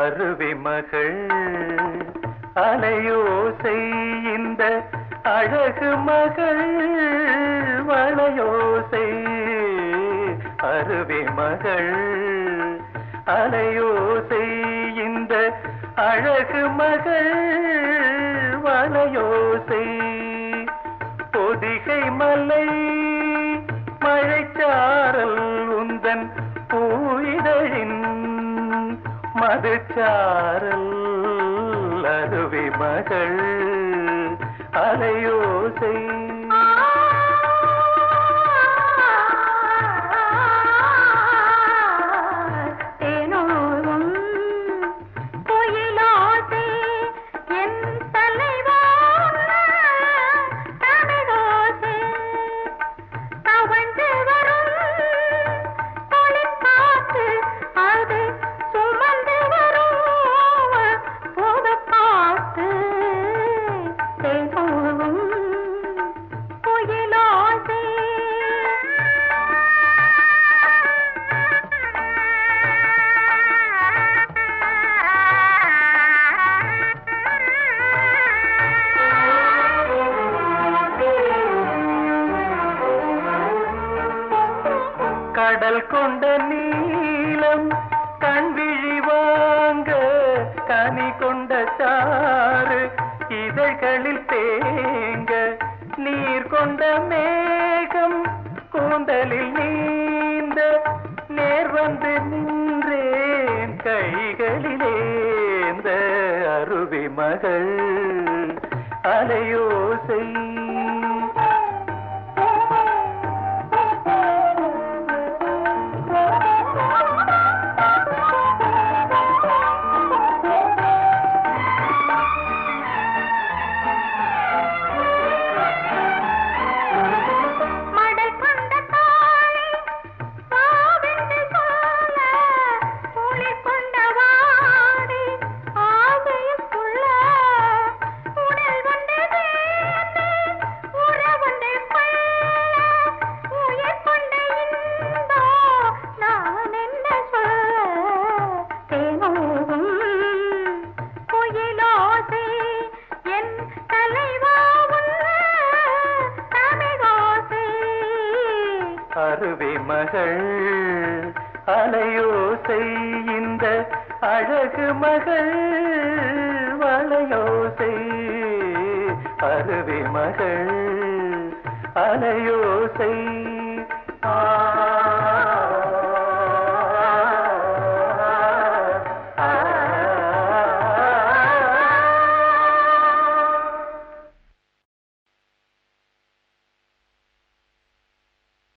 அருவி மகள் அலையோசை இந்த அழகு மகள் வளையோசை அருவி மகள் அலையோசை இந்த அழகு மகள் வலையோசை. பொதிகை மலை மழைச்சாரல் உந்தன் பூயிடழின் மதுச்சாரல் அருவி மகள் அலையோசை. கடல் கொண்ட நீளம் கண்விழி வாங்க கனி கொண்ட சாறு இதழ்களில் தேங்க. நீர் கொண்ட மேகம் கூந்தலில் நீந்த நேர் வந்து நின்றேன் கைகளிலேந்த அருவி மகள். அலையோசை அருவி மகள். அலையோசை இந்த அழகு மகள். வளையோசை அருவி மகள். அலையோசை